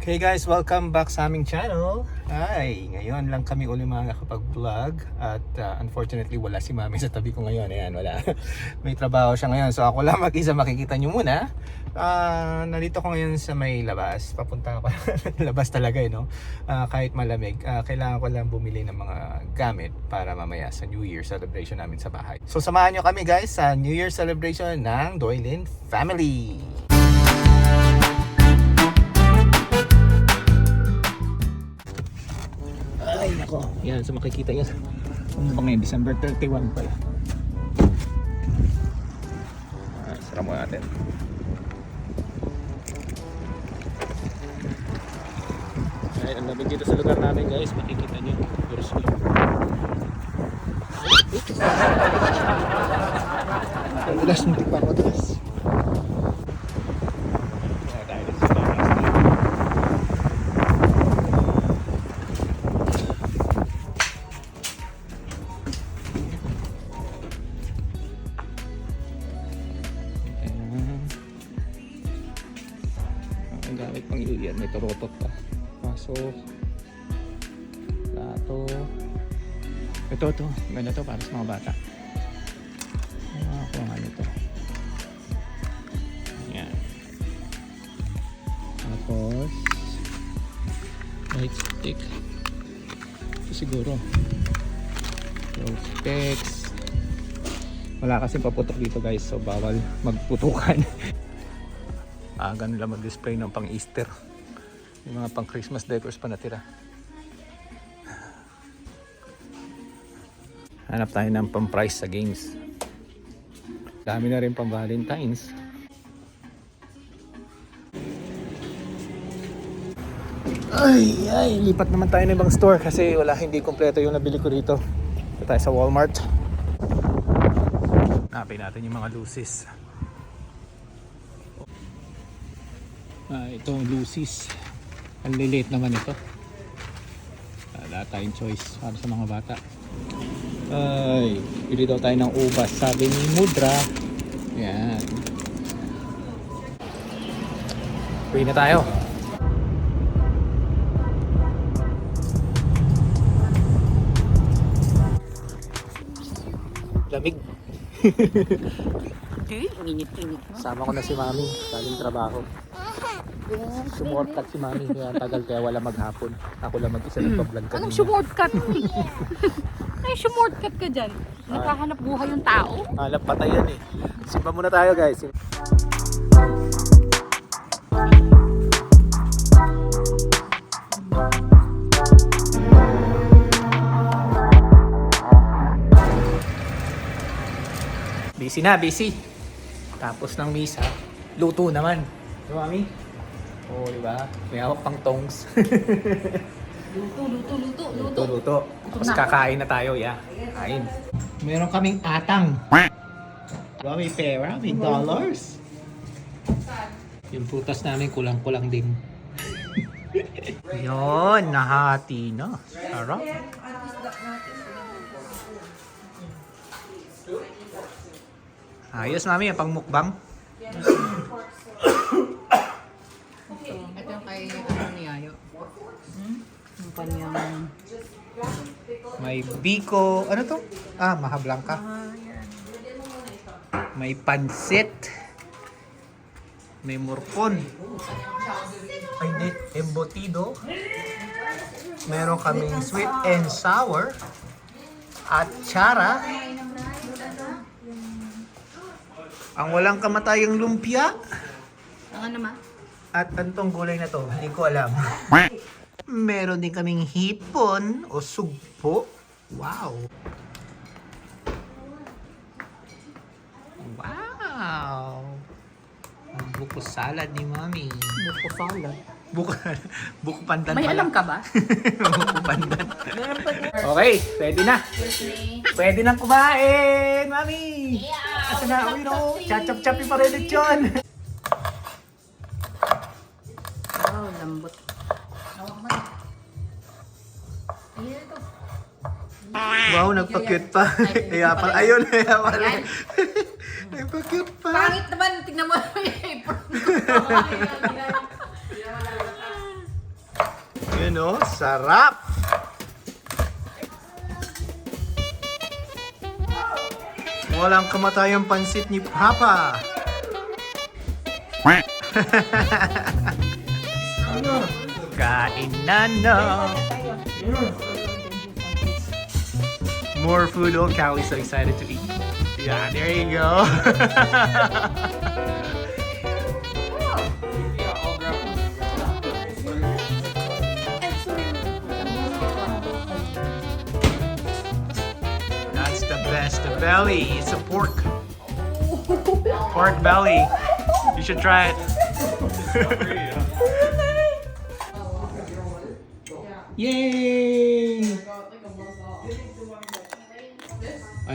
Okay guys, welcome back sa aming channel. Ay, ngayon lang kami uli mga nakapag-vlog at uh, unfortunately wala si Mami sa tabi ko ngayon. Ayan, wala. may trabaho siya ngayon. So ako lang mag-isa makikita nyo muna. Ah, nandito ko ngayon sa may labas. Papunta pa labas talaga eh, no? Ah, kahit malamig. Ah, kailangan ko lang bumili ng mga gamit para mamaya sa New Year celebration namin sa bahay. So samahan nyo kami guys sa New Year celebration ng Doylin Family. Ay, nako. Yan, so makikita yan. Ano ba ngayon? December 31 pala. Ah, sara mo natin. Ay, ang lamig dito sa lugar namin guys. Makikita nyo. Snow. Ang ulas, hindi pa ako taas. Pang iuyan, may turotot pa. Pasok. Plato. Ito, ito. Ganda to para sa mga bata. Ay, makakuha nga nito. Ayan. Tapos, light stick. Ito siguro. Sticks. Wala kasi paputok dito guys, so bawal magputukan. Aga nila mag-display ng pang Easter. Yung mga pang Christmas decors pa natira. Hanap tayo ng pang price sa games. Dami na rin pang Valentine's. Ay, ay, lipat naman tayo ng ibang store kasi wala, hindi kompleto yung nabili ko dito. Ito tayo sa Walmart. Hanapin natin yung mga lucis. Ah, ito lucis. Ang lilit naman ito. Wala tayong choice para sa mga bata. Ay, pili daw tayo ng ubas. Sabi ni Mudra. Yan. Pili na tayo. Lamig. Sama ko na si Mami, galing trabaho. Sumortat si Mami, kaya tagal kaya wala maghapon. Ako lang mag-isa nagpa-vlog kanina. Anong shortcut? Ay, shortcut ka dyan. Naghahanap buhay yung tao. Hanap patay yan eh. Simba muna tayo guys. Busy na, busy. Tapos ng misa, luto naman. Di ba, Mami? Oo, di ba? May hawak pang tongs. Luto, luto, luto, luto. luto, luto. Tapos na. kakain na tayo, yeah. Kain. Meron kaming atang. Diba, may pera, may dollars. Yung prutas namin kulang-kulang din. Yon, nahati na. Sarap. Ayos mami, yung pang mukbang. Ito yung kay ano ni Ayo. Hmm? Yung kanyang... May biko, ano to? Ah, maha blanca. May pansit. May murkon. Ay, hindi. Embutido. Meron kaming sweet and sour. At chara. Ang walang kamatayang lumpia. Ang ano ma? At antong gulay na to, hindi ko alam. Meron din kaming hipon o sugpo. Wow! Wow! Ang buko salad ni Mami. Buko salad. Buko, buko pandan May pala. alam ka ba? buko pandan. okay, pwede na. Pwede nang kumain, Mami! Asa na, uwi no? Chachap-chapi pa rin yun. Wow, nagpa-cute pa. Kaya pala, ayun, kaya pala. nagpa-cute pa. Pangit naman, tignan mo yung apron ko. Ayan o, sarap! Walang kamatayang pansit ni Papa. Kain na na. More food. Oh, Callie's so excited to eat. Yeah, there you go. Oh, That's the best. The belly. It's a pork. Pork belly. You should try it. Yay!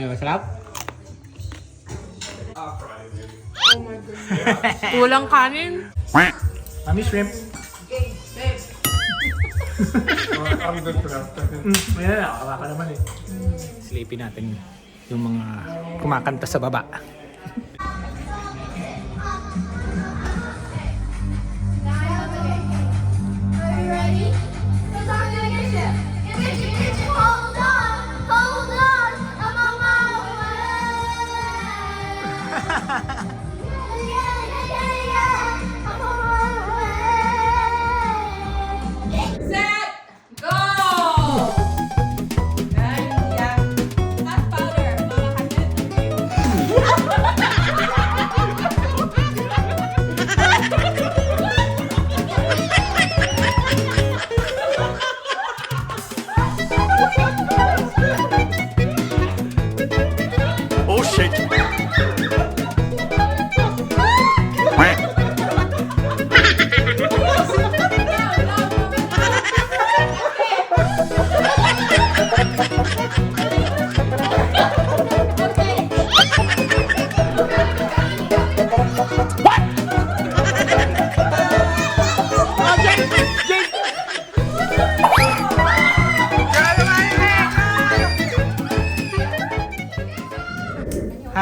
Ay, masarap? Kulang kanin. Mami shrimp. Mm, Ayan na, kawa ka naman eh. Silipin natin yung mga kumakanta sa baba.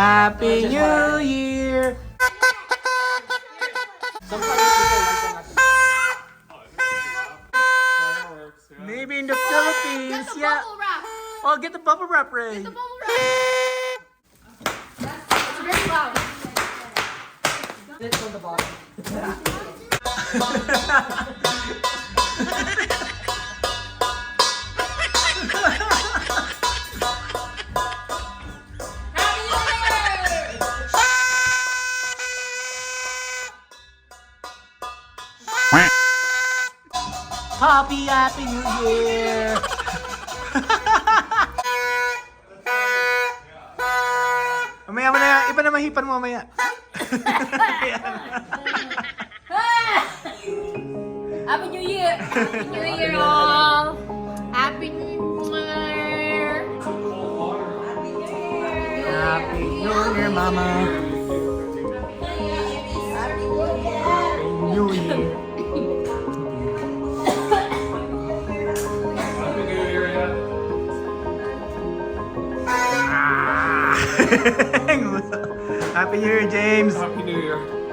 Happy New Year! Maybe in the Philippines, yeah. Bubble wrap. Oh, get the bubble wrap ready. The bubble wrap. It's very loud. Happy Happy New Year! mamaya mo na yan. Iba na mahipan mo mamaya. Happy New Year! Happy New Year all! Happy New Year! Happy New Year, Mama. Happy New Year. Happy New Year, James. Happy New Year.